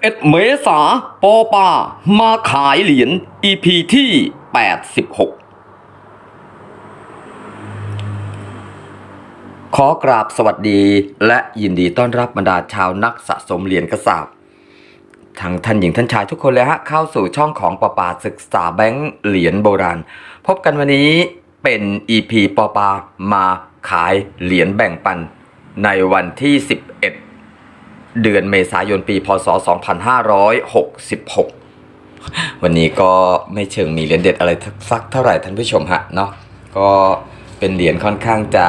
11 เมษาปอปามาขายเหรียญ EP ที่ 86 ขอกราบสวัสดีและยินดีต้อนรับบรรดาชาวนักสะสมเหรียญกระสาบทั้งท่านหญิงท่านชายทุกคนเลยฮะ เข้าสู่ช่องของปอปาศึกษาแบงค์เหรียญโบราณ พบกันวันนี้เป็น EP ปอปามาขายเหรียญแบ่งปันในวันที่ 11 เดือนเมษายนปี พศ 2566 วันนี้ก็ไม่เชิงมีเหรียญเด็ดอะไรสักเท่าไหร่ท่านผู้ชมฮะเนาะก็เป็นเหรียญค่อนข้างจะ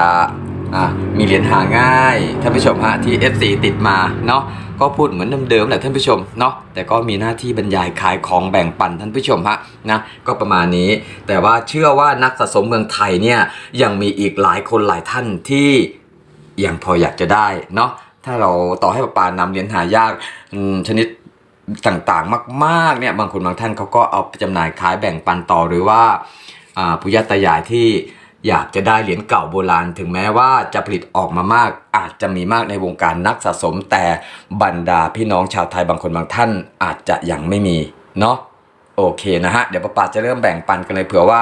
มีเหรียญหาง่ายท่านผู้ชมฮะที่ FC ติดมาเนาะก็พูดเหมือนเดิมๆแหละท่านผู้ชมเนาะแต่ก็มีหน้าที่บรรยายขายของแบ่งปันท่านผู้ชมฮะนะก็ประมาณนี้ แต่ว่าเชื่อว่านักสะสมเมืองไทยเนี่ยยังมีอีกหลายคนหลายท่านที่ยังพออยากจะได้เนาะ ถ้าเราต่อให้ปาปานำเหรียญหายากชนิดต่างๆ มากๆเนี่ยบางคนบางท่านเขาก็เอาไปจำหน่ายขายแบ่งปันต่อหรือว่าผู้ยาตายายที่อยากจะได้เหรียญเก่าโบราณ ถึงแม้ว่าจะผลิตออกมามาก อาจจะมีมากในวงการนักสะสม แต่บรรดาพี่น้องชาวไทยบางคนบางท่านอาจจะยังไม่มีเนาะโอเคนะฮะ เดี๋ยวป้าปาจะเริ่มแบ่งปันกันเลยเผื่อว่า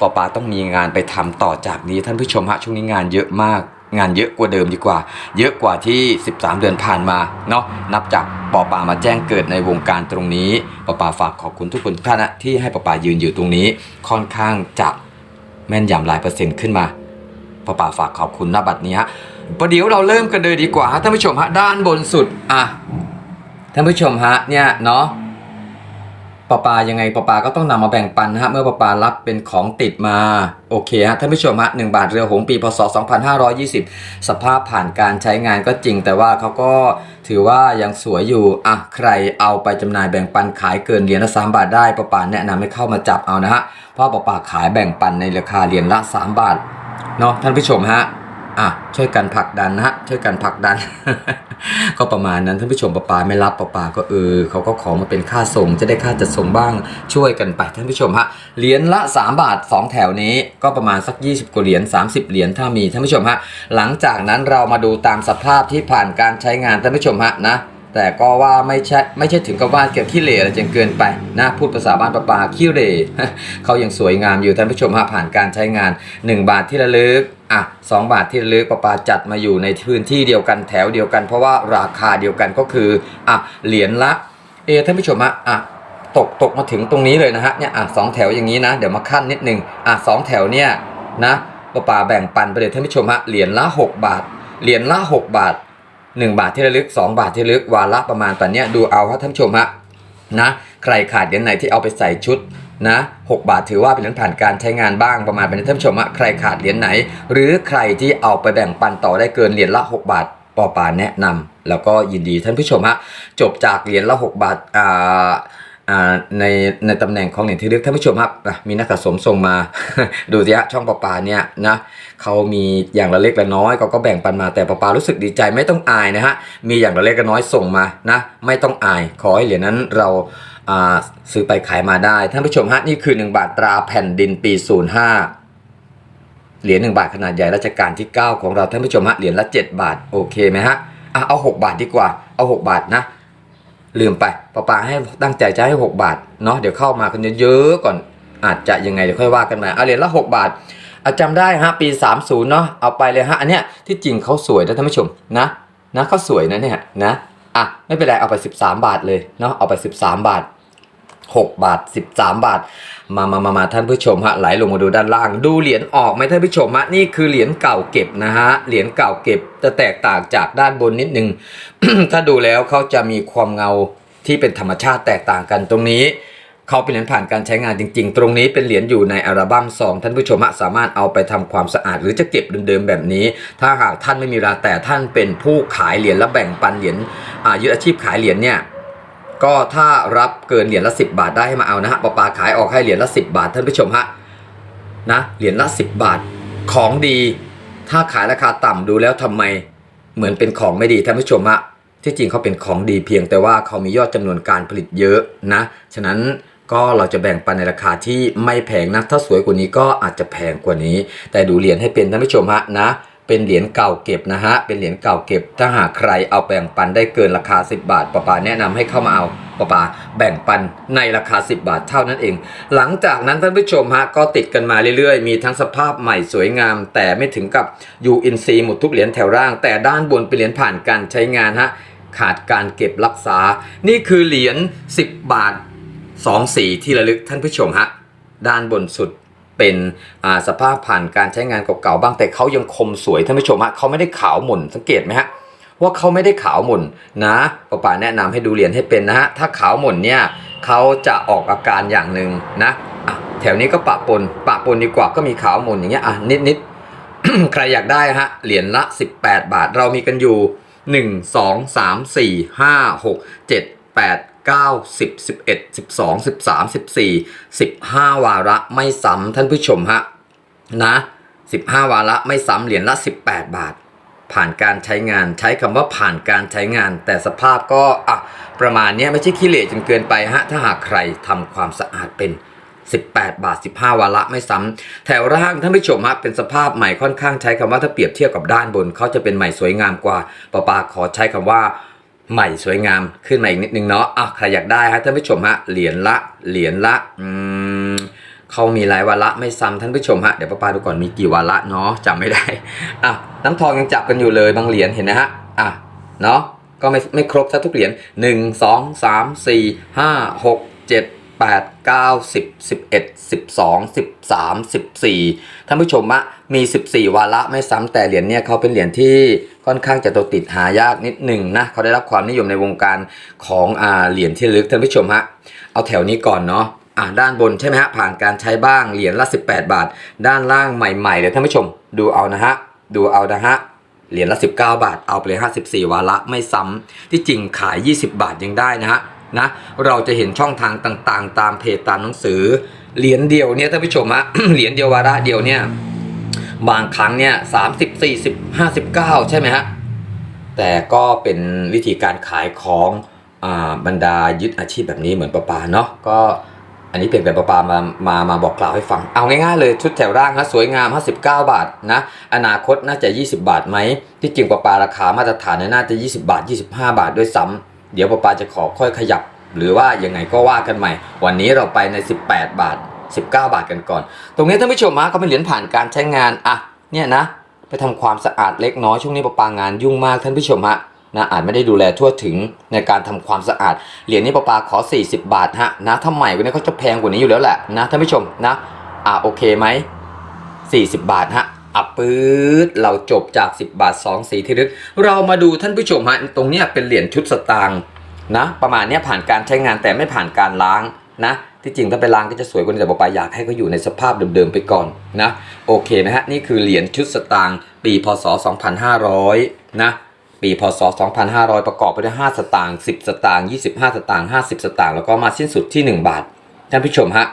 ป้าปาต้องมีงานไปทำต่อจากนี้ท่านผู้ชมฮะช่วงนี้งานเยอะมากงานเยอะกว่าเดิมดีกว่า เยอะกว่าที่ 13 เดือนผ่านมาเนาะนับจากปอปามาแจ้งเกิดในวงการตรงนี้ปอปาฝากขอบคุณทุกคนทุกท่านนะที่ให้ปอปายืนอยู่ตรงนี้ ค่อนข้างจะแม่นยำหลายเปอร์เซ็นต์ขึ้นมาปอปาฝากขอบคุณหน้าบัตรนี้ฮะประเดี๋ยวเราเริ่มกันเลยดีกว่าท่านผู้ชมฮะด้านบนสุดอะท่านผู้ชมฮะเนี่ยเนาะ ปอปายังไงปอปาก็ต้องนำมาแบ่งปันนะฮะเมื่อปอปารับเป็นของติดมาโอเคฮะท่านผู้ชมฮะหนึ่งบาทเรือหงปีพศ 2520 สภาพผ่านการใช้งานก็จริง แต่ว่าเขาก็ถือว่ายังสวยอยู่อะใครเอาไปจำหน่ายแบ่งปันขายเกินเหรียญละ3บาทได้ปอปาแนะนำให้เข้ามาจับเอานะฮะเพราะปอปาขายแบ่งปันในราคาเหรียญละ 3 บาทเนาะท่านผู้ชมฮะ อะช่วยกันผลักดันนะฮะช่วยกันผลักดัน ก็ประมาณนั้นท่านผู้ชมปะปาไม่รับปะปาก็เออเขาก็ขอมาเป็นค่าส่งจะได้ค่าจัดส่งบ้างช่วยกันไปท่านผู้ชมฮะเหรียญละ 3 บาท 2 แถวนี้ก็ประมาณสัก 20กว่าเหรียญ30 เหรียญถ้ามีท่านผู้ชมฮะหลังจากนั้นเรามาดูตามสภาพที่ผ่านการใช้งานท่านผู้ชมฮะนะแต่ก็ว่าไม่ใช่ไม่ใช่ถึงกับว่าเกี่ยวขี้เหร่อะไรจนเกินไปนะพูดภาษาบ้านปะปาขี้เหร่เขายังสวยงามอยู่ท่านผู้ชมฮะผ่านการใช้งาน 1 บาทที่ระลึกอะสองบาทที่ลึกปะปาจัดมาอยู่ในพื้นที่เดียวกันแถวเดียวกัน เพราะว่าราคาเดียวกันก็คืออะเหรียญละเอท่านผู้ชมฮะอะตกตกมาถึงตรงนี้เลยนะฮะเนี่ยอะสองแถวอย่างนี้นะ เดี๋ยวมาขั้นนิดนึงอะสองแถวเนี่ยนะปะปาแบ่งปันไปเลยท่านผู้ชมฮะเหรียญละ 6 บาทเหรียญละ 6 บาท 1 บาทที่ระลึก 2 บาทที่ระลึกวาระประมาณตอนเนี้ยดูเอาครับท่านผู้ชมฮะนะใครขาดเหรียญไหนที่เอาไปใส่ชุด นะ6บาทถือว่าเป็นเหรียญผ่านการใช้งานบ้างประมาณเป็นท่านผู้ชมฮะใครขาดเหรียญไหน หรือใครที่เอาไปแบ่งปันต่อได้เกินเหรียญละ 6 บาทปอปาแนะนำแล้วก็ยินดีท่านผู้ชมฮะจบจากเหรียญละ 6 บาทอ่าในในตำแหน่งของเหรียญที่ลึกท่านผู้ชมครับมีนักสะสมส่งมา ดูสิฮะช่องปอปาเนี่ยนะเขามีอย่างละเล็กละน้อยเขาก็แบ่งปันมาแต่ปอปารู้สึกดีใจไม่ต้องอายนะฮะมีอย่างละเล็กละน้อยส่งมานะไม่ต้องอาย ขอให้เหรียญนั้นเรา ซื้อไปขายมาได้ ท่านผู้ชมฮะนี่คือ 1 บาทตราแผ่นดินปี 05 เหรียญ1บาทขนาดใหญ่รัชกาลที่ 9 ของเราท่านผู้ชมฮะเหรียญละ 7 บาทโอเคไหมฮะอะเอา 6 บาทดีกว่าเอา 6 บาทนะ ลืมไปป้าปาให้ตั้งใจจะให้ 6 บาทเนาะเดี๋ยวเข้ามากันเยอะๆก่อนอาจจะยังไงเดี๋ยวค่อยว่ากันใหมาเอาเหรียญละ 6 บาทอาจำได้ฮะปี 30 เนาะเอาไปเลยฮะอันเนี้ยที่จริงเขาสวยนะท่านผู้ชมนะนะเขาสวยนะเนี่ยนะอะไม่เป็นไรเอาไป 13 บาทเลยเนาะเอาไป 13 บาท 6 บาท 13 บาท มามามามาท่านผู้ชมฮะไหลลงมาดูด้านล่าง ดูเหรียญออกไหมท่านผู้ชมฮะนี่คือเหรียญเก่าเก็บนะฮะเหรียญเก่าเก็บจะแตกต่างจากด้านบนนิดนึง ถ้าดูแล้วเขาจะมีความเงาที่เป็นธรรมชาติแตกต่างกันตรงนี้เขาเป็นเหรียญผ่านการใช้งานจริง ๆ ตรงนี้เป็นเหรียญอยู่ในอัลบั้มซองท่านผู้ชมฮะสามารถเอาไปทำความสะอาด หรือจะเก็บเดิมๆแบบนี้ ถ้าหากท่านไม่มีเวลาแต่ท่านเป็นผู้ขายเหรียญและแบ่งปันเหรียญอายึดอาชีพขายเหรียญเนี่ย ก็ถ้ารับเกินเหรียญละ 10 บาทได้ให้มาเอานะฮะปอปาขายออกให้เหรียญละ 10 บาทท่านผู้ชมฮะนะเหรียญละ 10 บาทของดี ถ้าขายราคาต่ำดูแล้วทำไมเหมือนเป็นของไม่ดีท่านผู้ชมฮะที่จริงเขาเป็นของดีเพียงแต่ว่าเขามียอดจำนวนการผลิตเยอะนะฉะนั้นก็เราจะแบ่งปันในราคาที่ไม่แพงนะถ้าสวยกว่านี้ก็อาจจะแพงกว่านี้ แต่ดูเหรียญให้เป็นท่านผู้ชมฮะนะ เป็นเหรียญเก่าเก็บนะฮะ เป็นเหรียญเก่าเก็บ ถ้าหากใครเอาแบ่งปันได้เกินราคา 10 บาทปะปาแนะนำให้เข้ามาเอาปะปาแบ่งปันในราคา 10 บาทเท่านั้นเอง หลังจากนั้นท่านผู้ชมฮะก็ติดกันมาเรื่อยๆ มีทั้งสภาพใหม่สวยงาม แต่ไม่ถึงกับยูอินซีหมดทุกเหรียญแถวร่าง แต่ด้านบนเป็นเหรียญผ่านการใช้งานฮะ ขาดการเก็บรักษา นี่คือเหรียญ 10 บาทสองสีที่ระลึกท่านผู้ชมฮะ ด้านบนสุด เป็นสภาพผ่านการใช้งานเก่าๆบ้างแต่เขายังคมสวยท่านผู้ชมฮะเขาไม่ได้ขาวหม่นสังเกตไหมฮะว่าเขาไม่ได้ขาวหม่นนะป้าป๋าแนะนำให้ดูเหรียญให้เป็นนะฮะถ้าขาวหม่นเนี่ยเขาจะออกอาการอย่างหนึ่งนะะแถวนี้ก็ปะปนปะปนดีกว่าก็มีขาวหม่นอย่างเงี้ยอะนิดๆใครอยากได้ฮะเหรียญละ 18 บาทเรามีกันอยู่ 1 2 3 4 5 6 7 8 9 10 11 12 13 14 15 วาระไม่ซ้ำท่านผู้ชมฮะนะ15 วาระไม่ซ้ำเหรียญละ 18 บาท ผ่านการใช้งานใช้คำว่าผ่านการใช้งาน แต่สภาพก็อะประมาณเนี้ยไม่ใช่ขี้เหร่จนเกินไปฮะถ้าหากใครทำความสะอาดเป็น 18 บาท 15 วาระไม่ซ้ำแถวร่างท่านผู้ชมฮะเป็นสภาพใหม่ค่อนข้างใช้คำว่าถ้าเปรียบเทียบกับด้านบนเขาจะเป็นใหม่สวยงามกว่าปาปาขอใช้คำว่า ใหม่สวยงามขึ้นมาอีกนิดนึงเนาะอะใครอยากได้ฮะท่านผู้ชมฮะเหรียญละเหรียญละอืมเขามีหลายวาระไม่ซ้ำท่านผู้ชมฮะเดี๋ยวป้าปาดูก่อนมีกี่วาระเนาะจำไม่ได้อะน้ำทองยังจับกันอยู่เลยบางเหรียญเห็นนะฮะอะเนาะก็ไม่ไม่ครบซะทุกเหรียญหนึ่งสองสามสี่ห้าหกเจ็ด แปดเก้าสิบสิบเอ็ดสิบสองสิบสามสิบสี่ท่านผู้ชมฮะมี 14 วาระไม่ซ้ำแต่เหรียญเนี่ยเขาเป็นเหรียญที่ค่อนข้างจะตัวติดหายากนิดหนึ่งนะเขาได้รับความนิยมในวงการของอ่าเหรียญที่ลึกท่านผู้ชมฮะเอาแถวนี้ก่อนเนาะอ่าด้านบนใช่ไหมฮะผ่านการใช้บ้างเหรียญละ 18 บาท ด้านล่างใหม่ๆเดี๋ยวท่านผู้ชมดูเอานะฮะดูเอานะฮะเหรียญละ 19 บาท เอาไปเลย54 วาระไม่ซ้ำที่จริงขาย 20 บาทยังได้นะฮะ นะเราจะเห็นช่องทางต่างๆ ตามเพจตามหนังสือเหรียญเดียวเนี่ยท่านผู้ชมฮะเหรียญเดียววาระเดียวเนี่ยบางครั้งเนี่ย30 40 59ใช่ไหมฮะแต่ก็เป็นวิธีการขายของอบรรดายึดอาชีพแบบนี้เหมือนปะปาเนาะก็อันนี้เพียงแต่ปะปามามามาบอกกล่าวให้ฟัง เอาง่ายๆเลยชุดแถวร่างฮะสวยงาม 59 บาทนะอนาคตน่าจะ 20 บาทไหมที่จริงปะปาราคามาตรฐานนี่ยน่าจะ 20 บาท 25 บาทด้วยซ้ำ เดี๋ยวปะปาจะขอค่อยขยับ หรือว่ายังไงก็ว่ากันใหม่ วันนี้เราไปใน 18 บาท 19 บาทกันก่อน ตรงนี้ท่านผู้ชมฮะเขาเป็นเหรียญผ่านการใช้งานอะเนี่ยนะ ไปทำความสะอาดเล็กน้อยช่วงนี้ประปางานยุ่งมากท่านผู้ชมฮะนะอาจไม่ได้ดูแลทั่วถึงในการทำความสะอาด เหรียญนี้ประปาขอ 40 บาทฮะนะถ้าใหม่กว่านี้เขาจะแพงกว่านี้อยู่แล้วแหละนะท่านผู้ชมนะอะโอเคไหม40 บาทฮะ อับปื๊ดเราจบจาก 10 บาท 2 สีที่ลึก เรามาดูท่านผู้ชมฮะตรงเนี้ยเป็นเหรียญชุดสตางค์นะประมาณเนี้ยผ่านการใช้งานแต่ไม่ผ่านการล้างนะที่จริงถ้าไปล้างก็จะสวยกว่านี้แต่ปาอยากให้เขาอยู่ในสภาพเดิมๆไปก่อนนะโอเคนะฮะนี่คือเหรียญชุดสตางค์ปีพศ 2500 นะปีพศ 2500 ประกอบไปด้วย5สตางค์10 สตางค์25 สตางค์50 สตางค์แล้วก็มาสิ้นสุดที่ 1 บาท ท่านผู้ชมฮะ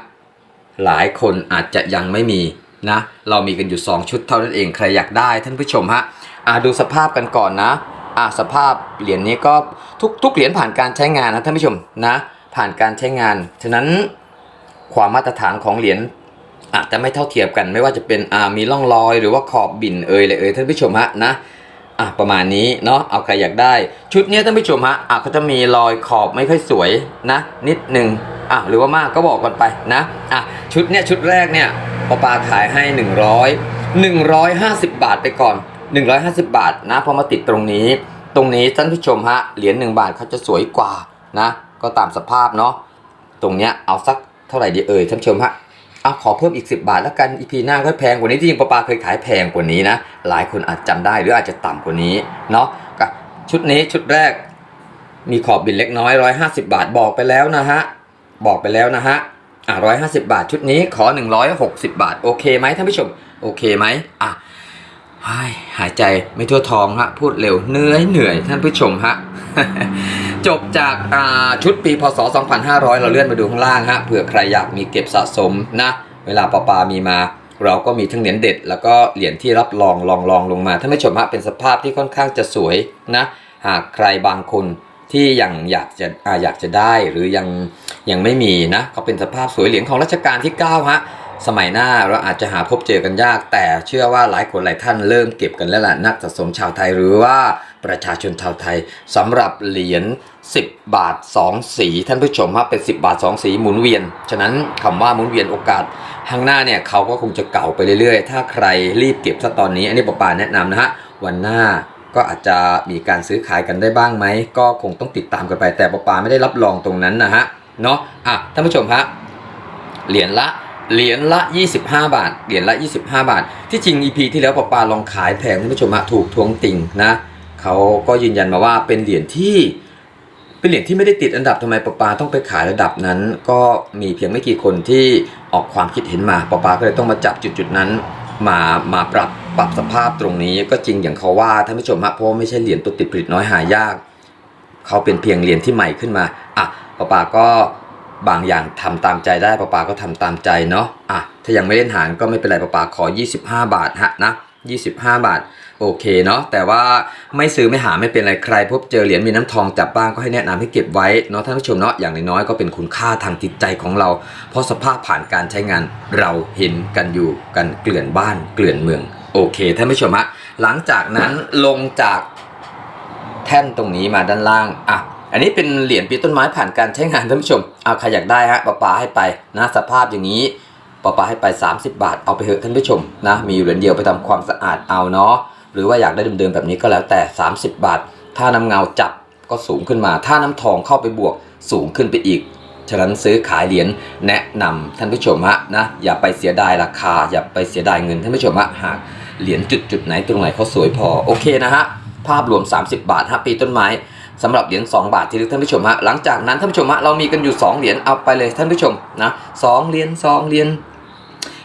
หลายคนอาจจะยังไม่มี นะเรามีกันอยู่ 2 ชุดเท่านั้นเองใครอยากได้ท่านผู้ชมฮะอ่าดูสภาพกันก่อนนะอ่าสภาพเหรียญนี้ก็ทุกทุกเหรียญผ่านการใช้งานนะท่านผู้ชมนะผ่านการใช้งาน ฉะนั้นความมาตรฐานของเหรียญอาจจะไม่เท่าเทียมกัน ไม่ว่าจะเป็นอ่ามีร่องรอย หรือว่าขอบบินเอ่ยเลยเอ่ยท่านผู้ชมฮะนะ อะประมาณนี้เนาะเอาใครอยากได้ ชุดเนี้ยท่านผู้ชมฮะอะเขาจะมีรอยขอบไม่ค่อยสวยนะ นิดหนึ่งอะหรือว่ามากก็บอกกันไปนะอะชุดเนี้ยชุดแรกเนี่ยปอปาขายให้ 100 150 บาทไปก่อน 150 บาทนะพอมาติดตรงนี้ ตรงนี้ท่านผู้ชมฮะเหรียญ1บาทเขาจะสวยกว่านะ ก็ตามสภาพเนาะตรงเนี้ยเอาสักเท่าไหร่ดีเอ่ยท่านผู้ชมฮะ เอาขอเพิ่มอีก 10 บาทแล้วกันอีพีหน้าก็แพงกว่านี้ที่จริงปาปาเคยขายแพงกว่านี้นะ หลายคนอาจจำได้หรืออาจจะต่ำกว่านี้เนาะก็ชุดนี้ชุดแรกมีขอบบินเล็กน้อย 150 บาทบอกไปแล้วนะฮะบอกไปแล้วนะฮะอะ150บาทชุดนี้ขอ160บาท โอเคไหมท่านผู้ชม โอเคไหมอะหายใจไม่ทั่วท้องฮะพูดเร็วเหนื่อยเหนื่อยท่านผู้ชมฮะ จบจากชุดปีพศ 2500 เราเลื่อนมาดูข้างล่างฮะเผื่อใครอยากมีเก็บสะสมนะ เวลาปาปามีมา เราก็มีทั้งเหรียญเด็ด แล้วก็เหรียญที่รับรองลองลองลงมาท่านผู้ชมฮะเป็นสภาพที่ค่อนข้างจะสวยนะ หากใครบางคนที่ยังอยากจะออยากจะได้หรือยังยังไม่มีนะก็เป็นสภาพสวยเหรียญของรัชกาลที่9ฮะสมัยหน้าเราอาจจะหาพบเจอกันยาก แต่เชื่อว่าหลายคนหลายท่านเริ่มเก็บกันแล้วล่ะนักสะสมชาวไทยหรือว่า ประชาชนชาวไทยสำหรับเหรียญ10 บาท 2 สี ท่านผู้ชมครับเป็น 10 บาท 2 สีหมุนเวียน ฉะนั้นคำว่าหมุนเวียนโอกาสข้างหน้าเนี่ยเขาก็คงจะเก่าไปเรื่อย ๆ ถ้าใครรีบเก็บซะตอนนี้ อันนี้ปอปาแนะนำนะฮะวันหน้าก็อาจจะมีการซื้อขายกันได้บ้างไหม ก็คงต้องติดตามกันไป แต่ปอปาไม่ได้รับรองตรงนั้นนะฮะเนาะอะท่านผู้ชมฮะเหรียญละเหรียญละ 25 บาท เหรียญละ 25 บาท ที่จริง EP ที่แล้วปอปาลองขายแพงท่านผู้ชมฮะถูกทวงติ่งนะ เขาก็ยืนยันมาว่าเป็นเหรียญที่เป็นเหรียญที่ไม่ได้ติดอันดับทำไมปปาต้องไปขายระดับนั้น ก็มีเพียงไม่กี่คนที่ออกความคิดเห็นมาปปาก็เลยต้องมาจับจุดจุดๆนั้น มามาปรับปรับสภาพตรงนี้ก็จริงอย่างเขาว่าท่านผู้ชมฮะเพราะไม่ใช่เหรียญตัวติดผลิตน้อยหายาก เขาเป็นเพียงเหรียญที่ใหม่ขึ้นมาอะปปาก็บางอย่างทำตามใจได้ปปาก็ทำตามใจเนาะอะถ้ายังไม่เล่นหารก็ไม่เป็นไรปปาขอ 25 บาทฮะนะ25 บาท โอเคเนาะแต่ว่าไม่ซื้อไม่หาไม่เป็นไรใคร พบเจอเหรียญมีน้ำทองจับบ้างก็ให้แนะนำให้เก็บไว้เนาะท่านผู้ชมเนาะอย่างน้อยๆก็เป็นคุณค่าทางจิตใจของเรา เพราะสภาพผ่านการใช้งานเราเห็นกันอยู่กันเกลื่อนบ้านเกลื่อนเมือง โอเคท่านผู้ชมฮะหลังจากนั้นลงจากแท่นตรงนี้มาด้านล่างอะอันนี้เป็นเหรียญปีต้นไม้ผ่านการใช้งานท่านผู้ชมเอาใครอยากได้ฮะปะปาให้ไปนะสภาพอย่างนี้ปะปาให้ไป 30 บาทเอาไปเถอะท่านผู้ชมนะมีอยู่เหรียญเดียวไปทำความสะอาดเอาเนาะ หรือว่าอยากได้เดิมๆแบบนี้ก็แล้วแต่ 30 บาท ถ้าน้ำเงาจับก็สูงขึ้นมา ถ้าน้ำทองเข้าไปบวกสูงขึ้นไปอีก ฉะนั้นซื้อขายเหรียญแนะนำท่านผู้ชมฮะนะอย่าไปเสียดายราคา อย่าไปเสียดายเงินท่านผู้ชมฮะหากเหรียญจุดจุดไหนตรงไหนเขาสวยพอโอเคนะฮะภาพรวม 30 บาทฮะปีต้นไม้สำหรับเหรียญ2บาทที่ลึท่านผู้ชมฮะหลังจากนั้นท่านผู้ชมฮะเรามีกันอยู่ 2 เหรียญเอาไปเลยท่านผู้ชมนะสองเหรียญสองเหรียญ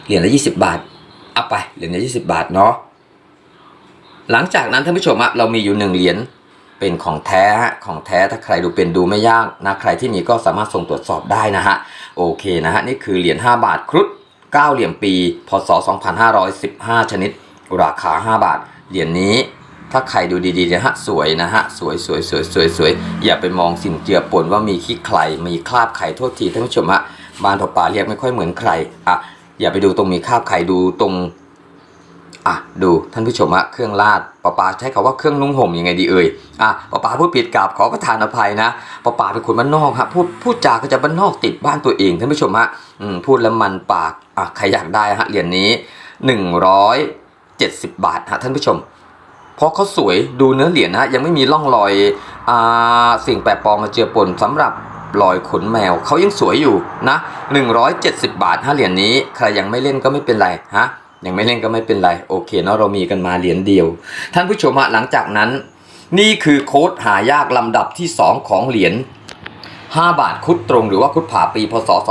เหรียญละ 20 บาทเอาไปเหรียญละ20 บาทเนาะ หลังจากนั้นท่านผู้ชมฮะเรามีอยู่หนึ่งเหรียญเป็นของแท้ของแท้ถ้าใครดูเป็นดูไม่ยากนะใครที่มีก็สามารถส่งตรวจสอบได้นะฮะโอเคนะฮะนี่คือเหรียญ5 บาทครุฑ9เหลี่ยมปี พศ 2515 ชนิด ราคา 5 บาท เหรียญนี้ถ้าใครดูดีๆนะฮะสวยนะฮะสวยสวยสวยสวยสวยอย่าไปมองสิ่งเจือปนว่ามีขี้ใครมีคราบไข่โทษทีท่านผู้ชมฮะบานปอปาเรียกไม่ค่อยเหมือนใครอะอย่าไปดูตรงมีคราบไข่ดูตรง อะดูท่านผู้ชมฮะเครื่องราดปอปาใช้คาว่าเครื่องนุ่งห่มยังไงดีเอ่ยอะปอปาพูดผิดกราบขอประทานอภัยนะปอปาเป็นคนบ้านนอกฮะพูดพูดจาก็จะบ้านนอกติดบ้านตัวเองท่านผู้ชมฮะอืมพูดแล้วมันปากอะใครอยากได้ฮะเหรียญนี้ 170 บาทฮะท่านผู้ชมเพราะเขาสวยดูเนื้อเหรียญนะยังไม่มีร่องรอยอ่าสิ่งแปลกปลอมมาเจือปนสำหรับรอยขนแมวเขายังสวยอยู่นะ 170 บาทถ้าเหรียญนี้ใครยังไม่เล่นก็ไม่เป็นไรฮะ ยังไม่เล่นก็ไม่เป็นไร โอเคเนาะเรามีกันมาเหรียญเดียว ท่านผู้ชมฮะหลังจากนั้น นี่คือโค้ดหายากลำดับที่ 2 ของเหรียญ5 บาทคุดตรง หรือว่าคุดผาปีพศ 2525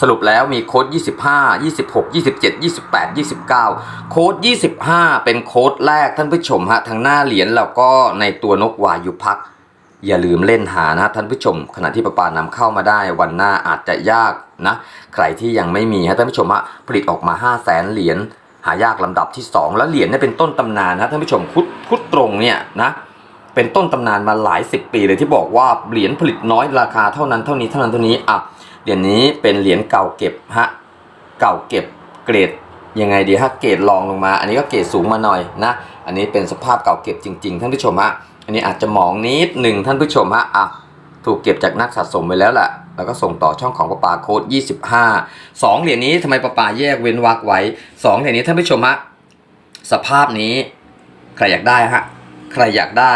สรุปแล้วมีโค้ด 25 26 27 28 29 โค้ด 25 เป็นโค้ดแรกท่านผู้ชมฮะทางหน้าเหรียญแล้วก็ในตัวนกวายุพัก อย่าลืมเล่นหานะท่านผู้ชม ขณะที่ประปานำเข้ามาได้วันหน้าอาจจะยากนะใครที่ยังไม่มีฮะท่านผู้ชมฮะผลิตออกมา5 0 0แสนเหรียญหายากลำดับที่ 2 แล้วเหรียญเนี่ยเป็นต้นตำนานนะท่านผู้ชมคุดคุดตรงเนี่ยนะเป็นต้นตำนานมาหลายสิบปีเลยที่บอกว่าเหรียญผลิตน้อยราคาเท่านั้นเท่านี้เท่านั้นเท่านี้อะเหรียญนี้เป็นเหรียญเก่าเก็บฮะเก่าเก็บเกรดยังไงดีฮะเกรดรองลงมา อันนี้ก็เกรดสูงมาหน่อยนะอันนี้เป็นสภาพเก่าเก็บจริง ๆ ท่านผู้ชมฮะ อันนี้อาจจะหมองนิดหนึ่งท่านผู้ชมฮะอะถูกเก็บจากนักสะสมไปแล้วแหละแล้วก็ส่งต่อช่องของประปาโค้ด25สองเหรียญนี้ทำไมประปาแยกเว้นวรรคไว้สองเหรียญนี้ท่านผู้ชมฮะสภาพนี้ใครอยากได้ฮะใครอยากได้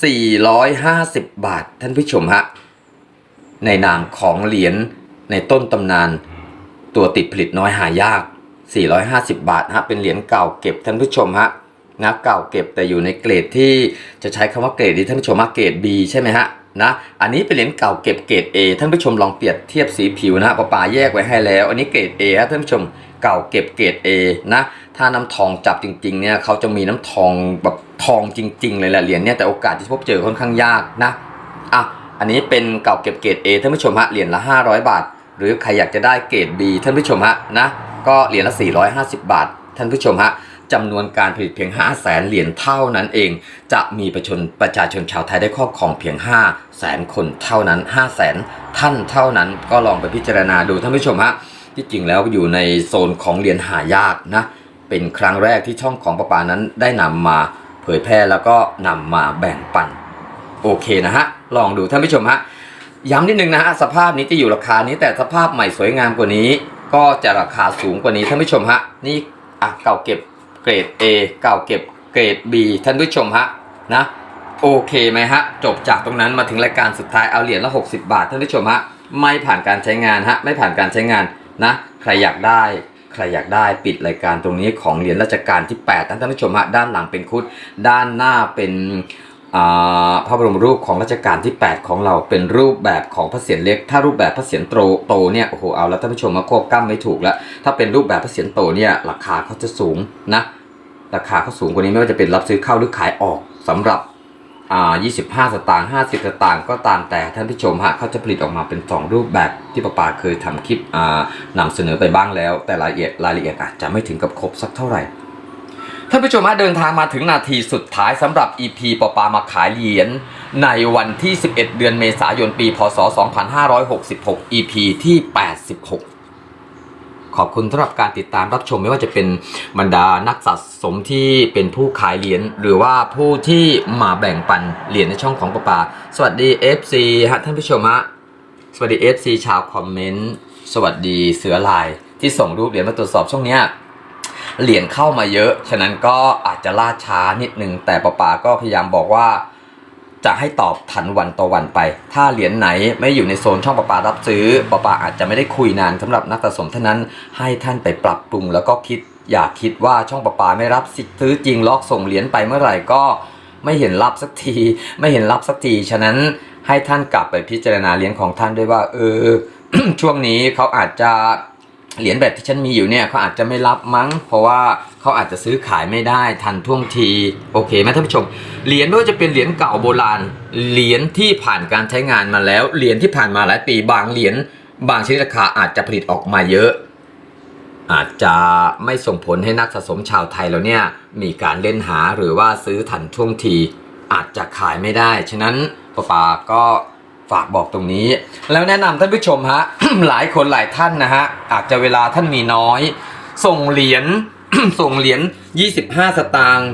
400 450 บาทท่านผู้ชมฮะในนามของเหรียญในต้นตำนานตัวติดผลิตน้อยหายาก 450 บาทฮะเป็นเหรียญเก่าเก็บท่านผู้ชมฮะ นะเก่าเก็บแต่อยู่ในเกรดที่จะใช้คำว่าเกรดดีท่านผู้ชมฮะเกรด B ใช่ไหมฮะนะอันนี้เป็นเหรียญเก่าเก็บเกรด A ท่านผู้ชมลองเปรียบเทียบสีผิวนะฮะปะปาแยกไว้ให้แล้ว อันนี้เกรด A ฮะท่านผู้ชมเก่าเก็บเกรด A นะถ้าน้ำทองจับจริงๆเนี่ยเขาจะมีน้ำทองแบบทองจริง ๆ เลยแหละเหรียญเนี่ยแต่โอกาสที่พบเจอค่อนข้างยากนะอะอันนี้เป็นเก่าเก็บเกรด A ท่านผู้ชมฮะเหรียญละ 500 บาท หรือใครอยากจะได้เกรด B ท่านผู้ชมฮะนะก็เหรียญละ 450 บาท ท่านผู้ชมฮะ จำนวนการผลิตเพียง 5 0 0แสนเหรียญเท่านั้นเอง จะมีประชนประชาชนชาวไทยได้ครอบครองเพียง 5 0 0แสนคนเท่านั้น 5 0 0แสนท่านเท่านั้นก็ลองไปพิจารณาดูท่านผู้ชมฮะที่จริงแล้วอยู่ในโซนของเหรียญหายากนะเป็นครั้งแรกที่ช่องของประปานั้นได้นำมาเผยแพร่แล้วก็นำมาแบ่งปันโอเคนะฮะลองดูท่านผู้ชมฮะย้ำนิดนึงนะฮะสภาพนี้จะอยู่ราคานี้แต่สภาพใหม่สวยงามกว่านี้ ก็จะราคาสูงกว่านี้ท่านผู้ชมฮะนี่อะเก่าเก็บ เกรด A เก่าเก็บเกรด B ท่านผู้ชมฮะนะโอเคไหมฮะ จบจากตรงนั้นมาถึงรายการสุดท้ายเอาเหรียญละ 60 บาทท่านผู้ชมฮะไม่ผ่านการใช้งานฮะไม่ผ่านการใช้งานนะใครอยากได้ใครอยากได้ปิดรายการตรงนี้ของเหรียญราชการที่8ท่านผู้ชมฮะด้านหลังเป็นคุดด้านหน้าเป็น พระบรมรูปของรัชกาลที่ 8 ของเราเป็นรูปแบบของพระเศียรเล็ก ถ้ารูปแบบพระเศียรโตโตเนี่ยโอ้โหเอาแล้วท่านผู้ชมมาควบกล้ำไม่ถูกแล้ว ถ้าเป็นรูปแบบพระเศียรโตเนี่ยราคาเขาจะสูงนะราคาเขาสูงกว่านี้ไม่ว่าจะเป็นรับซื้อเข้าหรือขายออกสำหรับอ่า25 สตางค์50 สตางค์ก็ตามแต่ท่านผู้ชมฮะเขาจะผลิตออกมาเป็น 2 รูปแบบที่ป้าปาเคยทำคลิปอ่านำเสนอไปบ้างแล้ว แต่รายละเอียดรายละเอียดอาจจะไม่ถึงกับครบสักเท่าไหร่ ท่านผู้ชมฮะเดินทางมาถึงนาทีสุดท้ายสำหรับ EP ปอปามาขายเหรียญในวันที่ 11 เดือนเมษายนปี พศ 2566 EP ที่ 86 ขอบคุณสำหรับการติดตามรับชมไม่ว่าจะเป็นบรรดานักสะสมที่เป็นผู้ขายเหรียญหรือว่าผู้ที่มาแบ่งปันเหรียญในช่องของปอปา สวัสดี FC ฮะท่านผู้ชมฮะสวัสดี FC ชาวคอมเมนต์สวัสดีเสือลายที่ส่งรูปเหรียญมาตรวจสอบช่วงเนี้ย เหรียญเข้ามาเยอะ ฉะนั้นก็อาจจะล่าช้านิดนึง แต่ปาปาก็พยายามบอกว่า จะให้ตอบทันวันต่อวันไป ถ้าเหรียญไหนไม่อยู่ในโซนช่องปาปารับซื้อปาปาอาจจะไม่ได้คุยนานสำหรับนักสะสมเท่านั้น ให้ท่านไปปรับปรุงแล้วก็คิดอย่าคิดว่าช่องปาปาไม่รับซื้อจริงล็อกส่งเหรียญไปเมื่อไหร่ก็ไม่เห็นรับสักที ไม่เห็นรับสักทีฉะนั้นให้ท่านกลับไปพิจารณาเหรียญของท่านด้วยว่า เออช่วงนี้เขาอาจจะ เหรียญแบบที่ฉันมีอยู่เนี่ยเขาอาจจะไม่รับมั้ง เพราะว่าเขาอาจจะซื้อขายไม่ได้ทันท่วงทีโอเคไหมท่านผู้ชมเหรียญไม่ว่าจะเป็นเหรียญเก่าโบราณเหรียญที่ผ่านการใช้งานมาแล้วเหรียญที่ผ่านมาหลายปีบางเหรียญบางชนิดราคาอาจจะผลิตออกมาเยอะ อาจจะไม่ส่งผลให้นักสะสมชาวไทยเราเนี่ยมีการเล่นหาหรือว่าซื้อทันท่วงที อาจจะขายไม่ได้ ฉะนั้นป้าปาก็ ฝากบอกตรงนี้ แล้วแนะนำท่านผู้ชมฮะ หลายคนหลายท่านนะฮะอาจจะเวลาท่านมีน้อย ส่งเหรียญ ส่งเหรียญ 25 สตางค์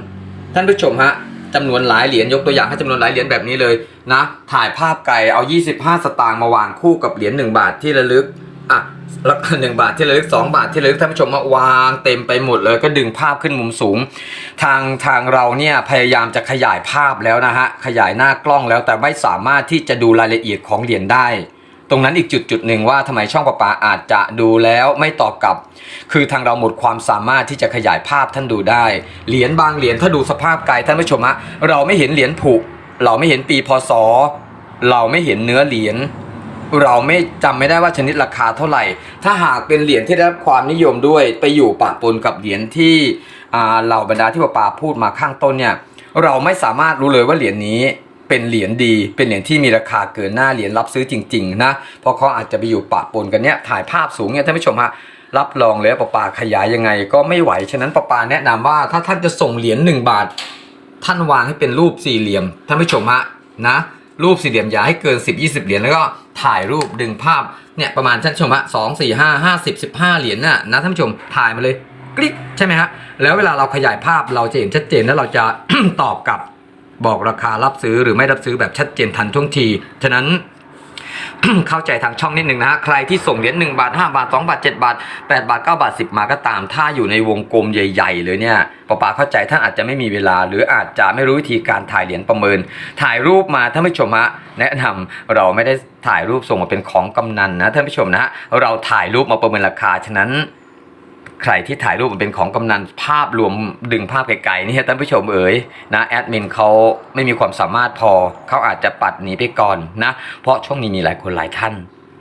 ท่านผู้ชมฮะจำนวนหลายเหรียญยกตัวอย่างให้จำนวนหลายเหรียญแบบนี้เลยนะ ถ่ายภาพไก่เอา 25 สตางค์มาวางคู่กับเหรียญ1บาทที่ระลึก อะแล้วหนึ่งบาทที่ระลึกสองบาทที่ระลึกท่านผู้ชมมาวางเต็มไปหมดเลยก็ดึงภาพขึ้นมุมสูง ทางทางเราเนี่ยพยายามจะขยายภาพแล้วนะฮะขยายหน้ากล้องแล้วแต่ไม่สามารถที่จะดูรายละเอียดของเหรียญได้ ตรงนั้นอีกจุดจุดหนึ่งว่าทำไมช่องประปาอาจจะดูแล้วไม่ตอบกลับ คือทางเราหมดความสามารถที่จะขยายภาพท่านดูได้เหรียญบางเหรียญถ้าดูสภาพไกลท่านผู้ชมฮะเราไม่เห็นเหรียญผุเราไม่เห็นปีพศเราไม่เห็นเนื้อเหรียญ เราไม่จำไม่ได้ว่าชนิดราคาเท่าไหร่ ถ้าหากเป็นเหรียญที่ได้รับความนิยมด้วยไปอยู่ปะปนกับเหรียญที่เหล่าบรรดาที่ปาปาพูดมาข้างต้นเนี่ยเราไม่สามารถรู้เลยว่าเหรียญนี้เป็นเหรียญดี เป็นเหรียญที่มีราคาเกินหน้าเหรียญรับซื้อจริงๆนะเพราะเขาอาจจะไปอยู่ปะปนกันเนี่ยถ่ายภาพสูงเนี่ยท่านผู้ชมฮะรับรองเลยว่าปาปาขยายยังไงก็ไม่ไหวฉะนั้นปาปาแนะนำว่าถ้าท่านจะส่งเหรียญหนึ่งบาท ท่านวางให้เป็นรูปสี่เหลี่ยมท่านผู้ชมฮะนะ รูปสี่เหลี่ยมอย่าให้เกิน 10 20 เหรียญแล้วก็ถ่ายรูปดึงภาพเนี่ยประมาณท่านผู้ชมฮะสองสี่ห้าห้าสิบสิบห้าเหรียญน่ะนะท่านผู้ชมถ่ายมาเลยคลิกใช่ไหมฮะแล้วเวลาเราขยายภาพเราจะเห็นชัดเจนแล้วเราจะตอบกลับบอกราคารับซื้อหรือไม่รับซื้อแบบชัดเจนทันท่วงที ฉะนั้น เข้าใจทางช่องนิดหนึ่งนะฮะใครที่ส่งเหรียญ1บาท5บาท2บาท7บาท8บาท9บาท10มาก็ตาม ถ้าอยู่ในวงกลมใหญ่ ๆ เลยเนี่ยป้าป๋าเข้าใจท่านอาจจะไม่มีเวลา หรืออาจจะไม่รู้วิธีการถ่ายเหรียญประเมิน ถ่ายรูปมาท่านผู้ชมฮะแนะนำเราไม่ได้ถ่ายรูปส่งมาเป็นของกำนันนะท่านผู้ชมนะเราถ่ายรูปมาประเมินราคาฉะนั้น ใครที่ถ่ายรูปมันเป็นของกำนันภาพรวมดึงภาพไกลๆนี่ท่านผู้ชมเอ๋ยนะแอดมินเขาไม่มีความสามารถพอเขาอาจจะปัดหนีไปก่อนนะ เพราะช่วงนี้มีหลายคนหลายท่าน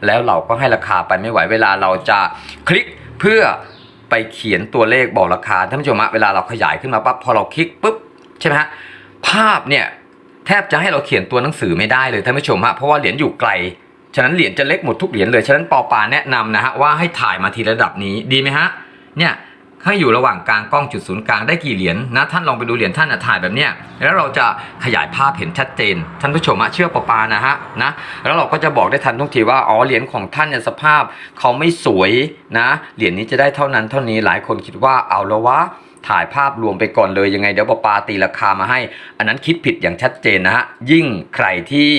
แล้วเราก็ให้ราคาไปไม่ไหวเวลาเราจะคลิกเพื่อไปเขียนตัวเลขบอกราคาท่านผู้ชมฮะเวลาเราขยายขึ้นมาปั๊บพอเราคลิกปุ๊บใช่ไหมฮะภาพเนี่ยแทบจะให้เราเขียนตัวหนังสือไม่ได้เลยท่านผู้ชมฮะเพราะว่าเหรียญอยู่ไกลฉะนั้นเหรียญจะเล็กหมดทุกเหรียญเลยฉะนั้นปอปาแนะนำนะฮะว่าให้ถ่ายมาทีระดับนี้ดีไหมฮะ เนี่ยให้อยู่ระหว่างกลางกล้องจุดศูนย์กลางได้กี่เหรียญนะท่านลองไปดูเหรียญท่านถ่ายแบบเนี้ยแล้วเราจะขยายภาพเห็นชัดเจน ท่านผู้ชมเชื่อปะปานะฮะนะแล้วเราก็จะบอกได้ทันทุกทีว่าอ๋อเหรียญของท่านเนี่ยสภาพเขาไม่สวยนะเหรียญนี้จะได้เท่านั้นเท่านี้หลายคนคิดว่าเอาแล้ววะถ่ายภาพรวมไปก่อนเลยยังไงเดี๋ยวปะปาตีราคามาให้ อันนั้นคิดผิดอย่างชัดเจนนะฮะยิ่งใครที่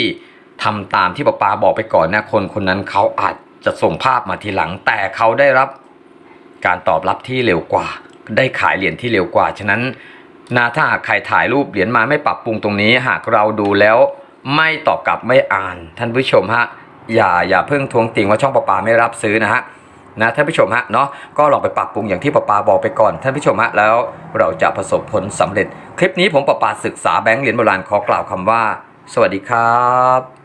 ทำตามที่ปะปาบอกไปก่อนนะคนคนนั้นเขาอาจจะส่งภาพมาทีหลังแต่เขาได้รับ การตอบรับที่เร็วกว่า ได้ขายเหรียญที่เร็วกว่า ฉะนั้นนะถ้าหากใครถ่ายรูปเหรียญมาไม่ปรับปรุงตรงนี้ หากเราดูแล้วไม่ตอบกลับไม่อ่าน ท่านผู้ชมฮะอย่าอย่าเพิ่งทวงติงว่าช่องประปาไม่รับซื้อนะฮะนะท่านผู้ชมฮะเนาะก็ลองไปปรับปรุงอย่างที่ประปาบอกไปก่อน ท่านผู้ชมฮะแล้วเราจะประสบผลสำเร็จ คลิปนี้ผมประปาศึกษาแบงค์เหรียญโบราณขอกล่าวคำว่า สวัสดีครับ